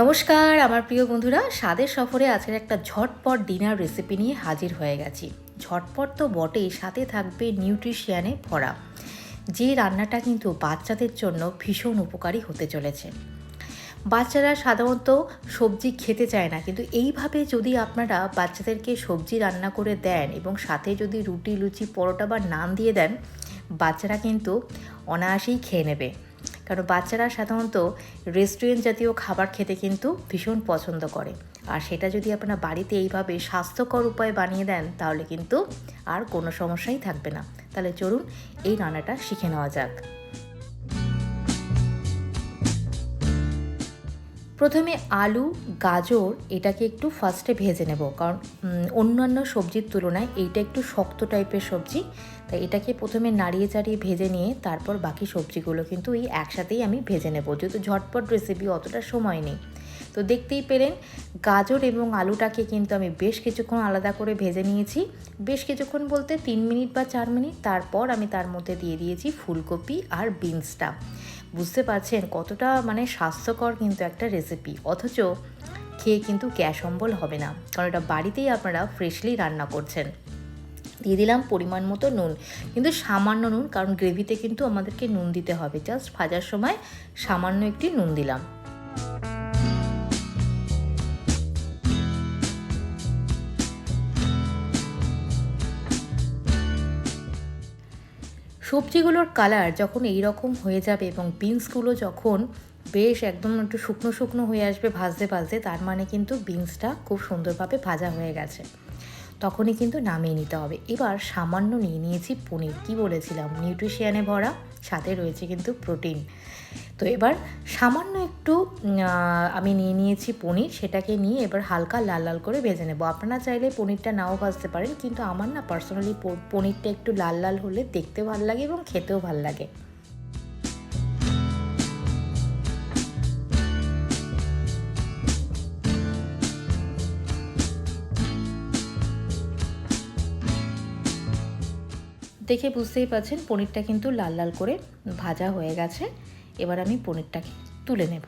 নমস্কার, আমার প্রিয় বন্ধুরা, স্বাদের সফরে আজকের একটা ঝটপট ডিনার রেসিপি নিয়ে হাজির হয়ে গেছি। ঝটপট তো বটেই, সাথে থাকবে নিউট্রিশিয়ানে ভরা। যে রান্নাটা কিন্তু বাচ্চাদের জন্য ভীষণ উপকারী হতে চলেছে। বাচ্চারা সাধারণত সবজি খেতে চায় না, কিন্তু এইভাবে যদি আপনারা বাচ্চাদেরকে সবজি রান্না করে দেন এবং সাথে যদি রুটি, লুচি, পরোটা বা নান দিয়ে দেন, বাচ্চারা কিন্তু অনায়াসেই খেয়ে নেবে। কারণ বাচ্চারা সাধারণত রেস্টুরেন্ট জাতীয় খাবার খেতে কিন্তু ভীষণ পছন্দ করে। আর সেটা যদি আপনার বাড়িতে এইভাবে স্বাস্থ্যকর উপায় বানিয়ে দেন, তাহলে কিন্তু আর কোনো সমস্যাই থাকবে না। তাহলে চলুন এই রান্নাটা শিখে নেওয়া যাক। প্রথমে আলু, গাজর এটাকে একটু ফার্স্টে ভেজে নেব। কারণ অন্যান্য সবজির তুলনায় এইটা একটু শক্ত টাইপের সবজি। তাই এটাকে প্রথমে নাড়িয়ে চাড়িয়ে ভেজে নিয়ে তারপর বাকি সবজিগুলো কিন্তু এই একসাথেই আমি ভেজে নেব। যেহেতু ঝটপট রেসিপি অতটা সময় নেই। তো দেখতেই পেলেন, গাজর এবং আলুটাকে কিন্তু আমি বেশ কিছুক্ষণ আলাদা করে ভেজে নিয়েছি। বেশ কিছুক্ষণ বলতে তিন মিনিট বা চার মিনিট। তারপর আমি তার মধ্যে দিয়ে দিয়েছি ফুলকপি আর বিনসটা। বুঝতে পারছেন কতটা মানে স্বাস্থ্যকর কিন্তু একটা রেসিপি অথচ খেয়ে কিন্তু গ্যাস অম্বল হবে না, কারণ এটা বাড়িতেই আপনারা ফ্রেশলি রান্না করছেন। দিয়ে দিলাম পরিমাণ মতো নুন, কিন্তু সামান্য নুন, কারণ গ্রেভিতে কিন্তু আমাদেরকে নুন দিতে হবে। জাস্ট ভাজার সময় সামান্য একটি নুন দিলাম। সবজিগুলোর কালার যখন এই রকম হয়ে যাবে এবং বিনসগুলো যখন বেশ একদম একটু শুকনো শুকনো হয়ে আসবে, ভাজতে ভাজতে, তার মানে কিন্তু বিনসটা খুব সুন্দরভাবে ভাজা হয়ে গেছে। তখনই কিন্তু নামিয়ে নিতে হবে। এবার সামান্য নিয়ে নিয়েছি পনির। কী বলেছিলাম? নিউট্রিশিয়ানে ভরা, সাথে রয়েছে কিন্তু প্রোটিন তো এবার সামান্য একটু আমি নিয়ে নিয়েছি পনির, সেটাকে নিয়ে এবার হালকা লাল লাল করে ভেজে নেব। আপনারা চাইলে পনিরটা নাও ভাজতে পারেন, কিন্তু আমার না পার্সোনালি পনিরটা একটু লাল লাল হলে দেখতেও ভালো লাগে এবং খেতেও ভালো লাগে। দেখে বুঝতেই পারছেন, পনিরটা কিন্তু লাল লাল করে ভাজা হয়ে গেছে। এবার আমি পনিরটাকে তুলে নেব।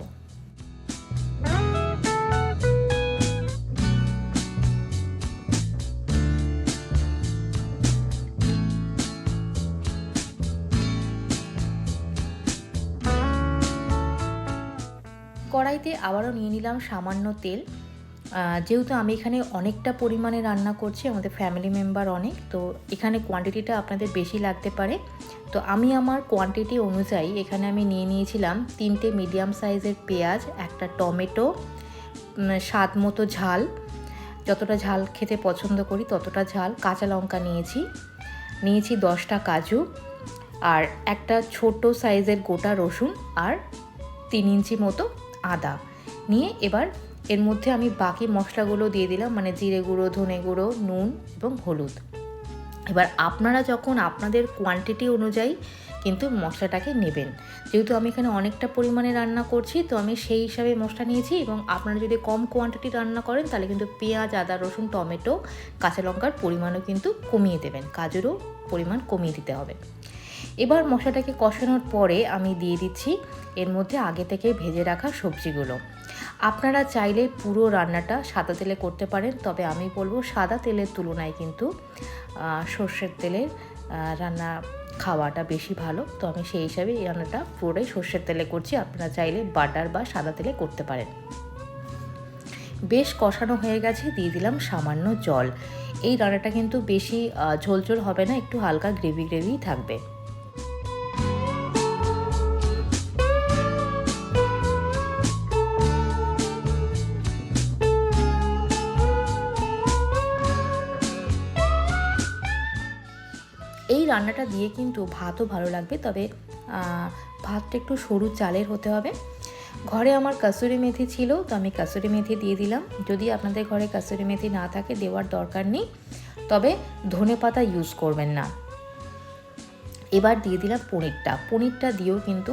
কড়াইতে আবারও নিয়ে নিলাম সামান্য তেল। যেহেতু আমি এখানে অনেকটা পরিমাণে রান্না করছি, আমাদের ফ্যামিলি মেম্বার অনেক, তো এখানে কোয়ান্টিটিটা আপনাদের বেশি লাগতে পারে। তো আমি আমার কোয়ান্টিটি অনুযায়ী এখানে আমি নিয়ে নিয়েছিলাম তিনটে মিডিয়াম সাইজের পেঁয়াজ, একটা টমেটো স্বাদ মতো ঝাল। যতটা ঝাল খেতে পছন্দ করি ততটা ঝাল। কাঁচা লঙ্কা নিয়েছি নিয়েছি দশটা কাজু আর একটা ছোট সাইজের গোটা রসুন আর তিন ইঞ্চি মতো আদা। নিয়ে এবার এর মধ্যে আমি বাকি মশলাগুলো দিয়ে দিলাম মানে জিরে গুঁড়ো, ধনে গুঁড়ো, নুন এবং হলুদ। এবার আপনারা যখন আপনাদের কোয়ান্টিটি অনুযায়ী কিন্তু মশলাটাকে নেবেন, যেহেতু আমি এখানে অনেকটা পরিমাণে রান্না করছি, তো আমি সেই হিসাবে মশলা নিয়েছি এবং আপনারা যদি কম কোয়ান্টিটি রান্না করেন, তাহলে কিন্তু পেঁয়াজ, আদা, রসুন, টমেটো, কাঁচা লঙ্কার পরিমাণও কিন্তু কমিয়ে দেবেন কাজেরও পরিমাণ কমিয়ে দিতে হবে। এবার মশলাটাকে কষানোর পরে আমি দিয়ে দিচ্ছি, এর মধ্যে আগে থেকে ভেজে রাখা সবজিগুলো। আপনারা চাইলে পুরো রান্নাটা সাদা তেলে করতে পারেন, তবে আমি বলব সাদা তেলের তুলনায় কিন্তু সর্ষের তেলের রান্না খাওয়াটা বেশি ভালো। তো আমি সেই হিসাবে এই রান্নাটা পুরোটাই সর্ষের তেলে করছি, আপনারা চাইলে বাটার বা সাদা তেলে করতে পারেন। বেশ কষানো হয়ে গেছে, দিয়ে দিলাম সামান্য জল। এই রান্নাটা কিন্তু বেশি ঝোলঝোল হবে না, একটু হালকা গ্রেভি গ্রেভিই থাকবে। রান্নাটা দিয়ে কিন্তু ভাতও ভালো লাগবে, তবে ভাতটা একটু সরু চালের হতে হবে। ঘরে আমার কাসুরি মেথি ছিল, তো আমি কাসুরি মেথি দিয়ে দিলাম। যদি আপনাদের ঘরে কাসুরি মেথি না থাকে, দেওয়ার দরকার নেই। তবে ধনে পাতা ইউজ করবেন না। এবার দিয়ে দিলাম পনিরটা। পনিরটা দিয়েও কিন্তু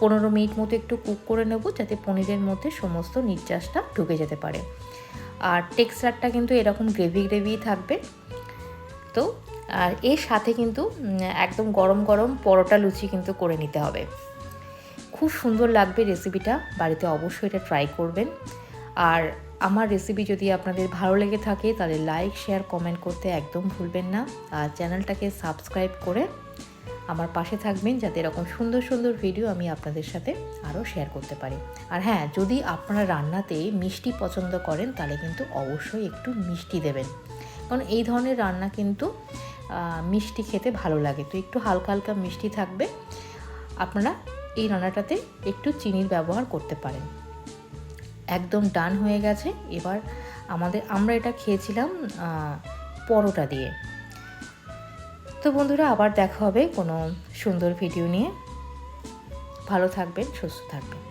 পনেরো মিনিট মতো একটু কুক করে নেব, যাতে পনিরের মধ্যে সমস্ত নির্যাসটা ঢুকে যেতে পারে। আর টেক্সচারটা কিন্তু এরকম গ্রেভি গ্রেভি থাকবে। তো আর এর সাথে কিন্তু একদম গরম গরম পরোটা লুচি কিন্তু করে নিতে হবে। খুব সুন্দর লাগবে রেসিপিটা বাড়িতে অবশ্যই এটা ট্রাই করবেন। আর আমার রেসিপি যদি আপনাদের ভালো লেগে থাকে, তাহলে লাইক শেয়ার কমেন্ট করতে একদম ভুলবেন না। আর চ্যানেলটাকে সাবস্ক্রাইব করে আমার পাশে থাকবেন, যাতে এরকম সুন্দর সুন্দর ভিডিও আমি আপনাদের সাথে আরও শেয়ার করতে পারি। আর হ্যাঁ যদি আপনারা রান্নাতে মিষ্টি পছন্দ করেন, তাহলে কিন্তু অবশ্যই একটু মিষ্টি দেবেন। কারণ এই ধরনের রান্না কিন্তু মিষ্টি খেতে ভালো লাগে। তো একটু হালকা হালকা মিষ্টি থাকবে। আপনারা এই রান্নাটাতে একটু চিনির ব্যবহার করতে পারেন। একদম ডান হয়ে গেছে। এবার আমাদের, আমরা এটা খেয়েছিলাম পরোটা দিয়ে। তো বন্ধুরা, আবার দেখা হবে কোনো সুন্দর ভিডিও নিয়ে। ভালো থাকবেন, সুস্থ থাকবেন।